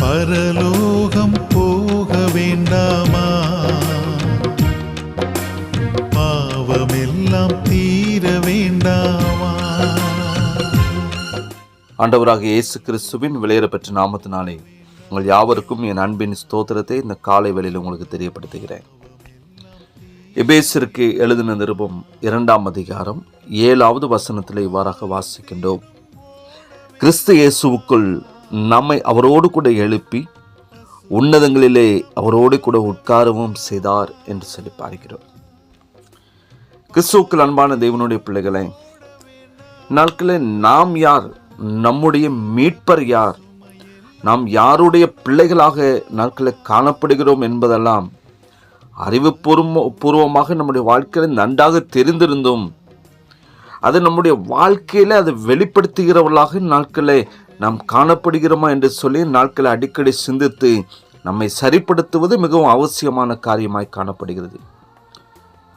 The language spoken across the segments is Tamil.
பரலோகம் போக வேண்டாமா? பாவமெல்லாம் தீர வேண்டாமா? ஆண்டவராக இயேசு கிறிஸ்துவின் வெளியேறப்பெற்ற நாமத்தினாலே உங்கள் யாவருக்கும் என் அன்பின் ஸ்தோத்திரத்தை இந்த காலை வேளையில் உங்களுக்கு தெரியப்படுத்துகிறேன். எபேசிற்கு எழுதின நிருபம் இரண்டாம் அதிகாரம் ஏழாவது வசனத்தில் இவ்வாறாக வாசிக்கின்றோம். கிறிஸ்து இயேசுவுக்குள் நம்மை அவரோடு கூட எழுப்பி உன்னதங்களிலே அவரோடு கூட உட்காரவும் செய்தார் என்று சொல்லி பார்க்கிறோம். கிறிஸ்துவுக்குள் அன்பான தேவனுடைய பிள்ளைகளை நாட்களில் நாம் யார்? நம்முடைய மீட்பர் யார்? நாம் யாருடைய பிள்ளைகளாக நாட்களில் காணப்படுகிறோம் என்பதெல்லாம் அறிவுபூர்வ பூர்வமாக நம்முடைய வாழ்க்கையில் நன்றாக தெரிந்திருந்தும் அது நம்முடைய வாழ்க்கையில் அதை வெளிப்படுத்துகிறவர்களாக நாட்களை நாம் காணப்படுகிறோமா என்று சொல்லி நாட்களை அடிக்கடி சிந்தித்து நம்மை சரிப்படுத்துவது மிகவும் அவசியமான காரியமாய் காணப்படுகிறது.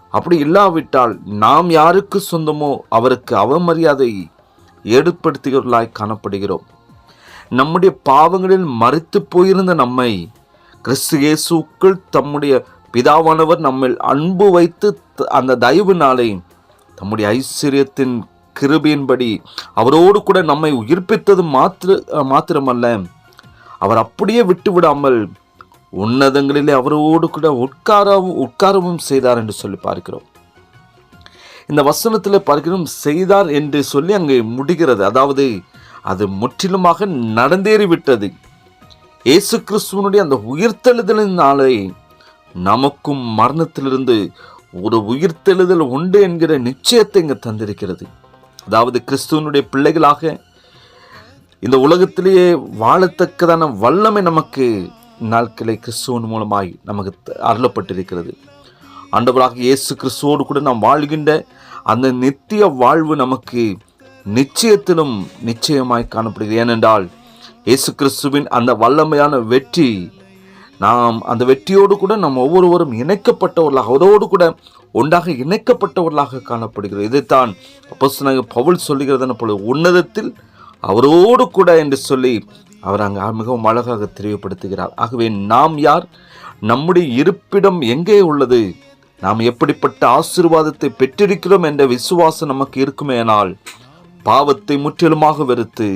அப்படி இல்லாவிட்டால் நாம் யாருக்கு சொந்தமோ அவருக்கு அவமரியாதை ஏற்படுத்துகிறவர்களாய் காணப்படுகிறோம். நம்முடைய பாவங்களில் மறித்து போயிருந்த நம்மை கிறிஸ்து இயேசுக்குள் தம்முடைய பிதாவானவர் நம்மில் அன்பு வைத்து த- அந்த தயவுனாலே தம்முடைய ஐஸ்வர்யத்தின் கிருபியின்படி அவரோடு கூட நம்மை உயிர்ப்பித்தது மாத்திர மாத்திரமல்ல. அவர் அப்படியே விட்டு விடாமல் உன்னதங்களிலே அவரோடு கூட உட்காரவும் உட்காரவும் செய்தார் என்று சொல்லி பார்க்கிறோம். இந்த வசனத்தில் பார்க்கிறோம் செய்தார் என்று சொல்லி அங்கே முடிகிறது. அதாவது அது முற்றிலுமாக நடந்தேறிவிட்டது. இயேசு கிறிஸ்துவனுடைய அந்த உயிர்த்தெழுதலினாலே நமக்கும் மரணத்திலிருந்து ஒரு உயிர்த்தெழுதல் உண்டு என்கிற நிச்சயத்தை இங்கே தந்திருக்கிறது. அதாவது கிறிஸ்துவனுடைய பிள்ளைகளாக இந்த உலகத்திலேயே வாழத்தக்கதான வல்லமை நமக்கு நாட்களை கிறிஸ்துவன் மூலமாய் நமக்கு த- அருளப்பட்டிருக்கிறது. ஆண்டவராக இயேசு கிறிஸ்துவோடு கூட நாம் வாழ்கின்ற அந்த நித்திய வாழ்வு நமக்கு நிச்சயத்திலும் நிச்சயமாய் காணப்படுகிறது. ஏனென்றால் இயேசு கிறிஸ்துவின் அந்த வல்லமையான வெற்றி நாம் அந்த வெற்றியோடு கூட நாம் ஒவ்வொருவரும் இணைக்கப்பட்டவர்களாக அவரோடு கூட ஒன்றாக இணைக்கப்பட்டவர்களாக காணப்படுகிறது. இதைத்தான் அப்போ பவுல் சொல்லுகிறது பொழுது உன்னதத்தில் அவரோடு கூட என்று சொல்லி அவர் அங்கே மிகவும் அழகாக தெளிவுபடுத்துகிறார் ஆகவே நாம் யார்? நம்முடைய இருப்பிடம் எங்கே உள்ளது? நாம் எப்படிப்பட்ட ஆசீர்வாதத்தை பெற்றிருக்கிறோம் என்ற விசுவாசம் நமக்கு இருக்குமேனால் பாவத்தை முற்றிலுமாக வெறுத்து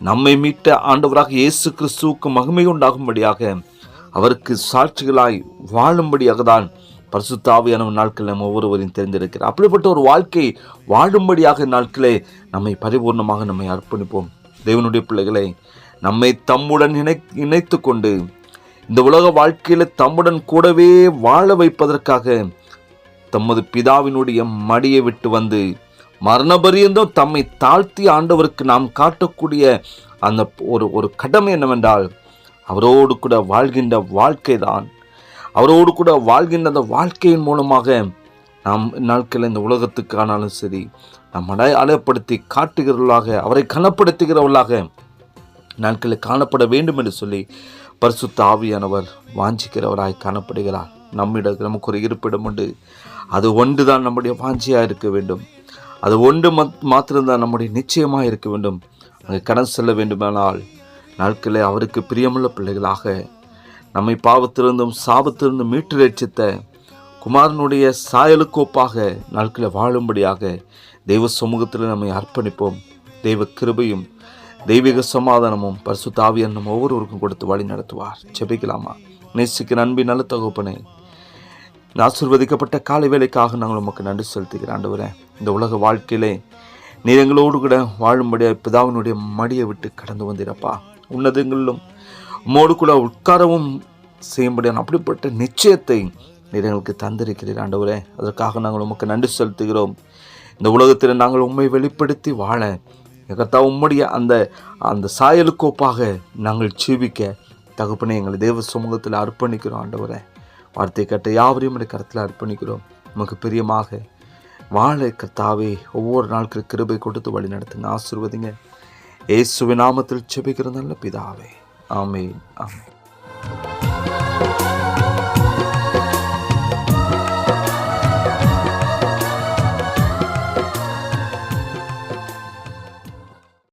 நம்மை மீட்ட ஆண்டவராக இயேசு கிறிஸ்துவுக்கு மகிமை உண்டாகும்படியாக அவருக்கு சாட்சிகளாய் வாழும்படியாக தான் பரிசுத்தாவியான நாட்கள் நம்ம ஒவ்வொருவரையும் தெரிந்திருக்கிறார் அப்படிப்பட்ட ஒரு வாழ்க்கை வாழும்படியாக நாட்களே நம்மை பரிபூர்ணமாக நம்மை அர்ப்பணிப்போம். தேவனுடைய பிள்ளைகளை நம்மை தம்முடன் இணை இணைத்து கொண்டு இந்த உலக வாழ்க்கையில் தம்முடன் கூடவே வாழ வைப்பதற்காக தமது பிதாவினுடைய மடியை விட்டு வந்து மரணபரியந்தம் தம்மை தாழ்த்தி ஆண்டவருக்கு நாம் காட்டக்கூடிய அந்த ஒரு ஒரு கடமை என்னவென்றால் அவரோடு கூட வாழ்கின்ற வாழ்க்கை தான் அவரோடு கூட வாழ்கின்ற அந்த வாழ்க்கையின் மூலமாக நாம் நாட்களில் இந்த உலகத்துக்கு ஆனாலும் சரி நம் அடையாளப்படுத்தி காட்டுகிறவர்களாக அவரை கனப்படுத்துகிறவர்களாக நாட்களில் காணப்பட வேண்டும் என்று சொல்லி பரிசுத்த ஆவியானவர் வாஞ்சிக்கிறவராய் காணப்படுகிறார். நம்மிடம் நமக்கு ஒரு இருப்பிடம் உண்டு. அது ஒன்று தான் நம்முடைய வாஞ்சியாக இருக்க வேண்டும். அது ஒன்று மத் மாத்திரம்தான் நம்முடைய நிச்சயமாக இருக்க வேண்டும். அங்கே கடன் செல்ல வேண்டுமானால் நாட்களே அவருக்கு பிரியமுள்ள பிள்ளைகளாக நம்மை பாவத்திலிருந்தும் சாபத்திலிருந்தும் மீட்டு ரட்சித்த குமாரனுடைய சாயலுக்கோப்பாக நாட்களை வாழும்படியாக தெய்வ சமூகத்தில் நம்மை அர்ப்பணிப்போம். தெய்வ கிருபையும் தெய்வீக சமாதானமும் பரிசுத்த ஆவியன் நம்ம ஒவ்வொருவருக்கும் கொடுத்து வழி நடத்துவார். செபிக்கலாமா நேசிக்கிற அன்பின் நல்ல தகுப்பனே ஆசிர்வதிக்கப்பட்ட காலை வேலைக்காக நாங்கள் உமக்கு நன்றி செலுத்துகிறோம். ஆண்டவரே இந்த உலக வாழ்க்கையிலே நீர் எங்களோடு கூட வாழும்படியாக பிதாவினுடைய மடியை விட்டு கடந்து வந்திரப்பா. உன்னதங்களிலும் உம்மோடு கூட உட்காரவும் செய்யும்படியான அப்படிப்பட்ட நிச்சயத்தை நீர் எங்களுக்கு தந்திருக்கிறீர். ஆண்டவரே அதற்காக நாங்கள் உமக்கு நன்றி செலுத்துகிறோம். இந்த உலகத்தில் நாங்கள் உண்மை வெளிப்படுத்தி வாழ கர்த்தா உம்முடைய அந்த அந்த சாயலுக்கோப்பாக நாங்கள் ஜீவிக்க தகப்பனை எங்களை தேவ சமூகத்தில் அர்ப்பணிக்கிறோம். ஆண்டவரே வார்த்தை கேட்ட யாவரையும் உடைய கருத்தில் அர்ப்பணிக்கிறோம். நமக்கு பிரியமாக வாழ கர்த்தாவே ஒவ்வொரு நாளுக்கு கிருபை கொடுத்து வழி நடத்துங்க ஆசிர்வதிங்க. യേശുവിനാമത്തിൽ ക്ഷപിക്കുന്ന നല്ല പിതാവേ. ആമേൻ. ആമേൻ.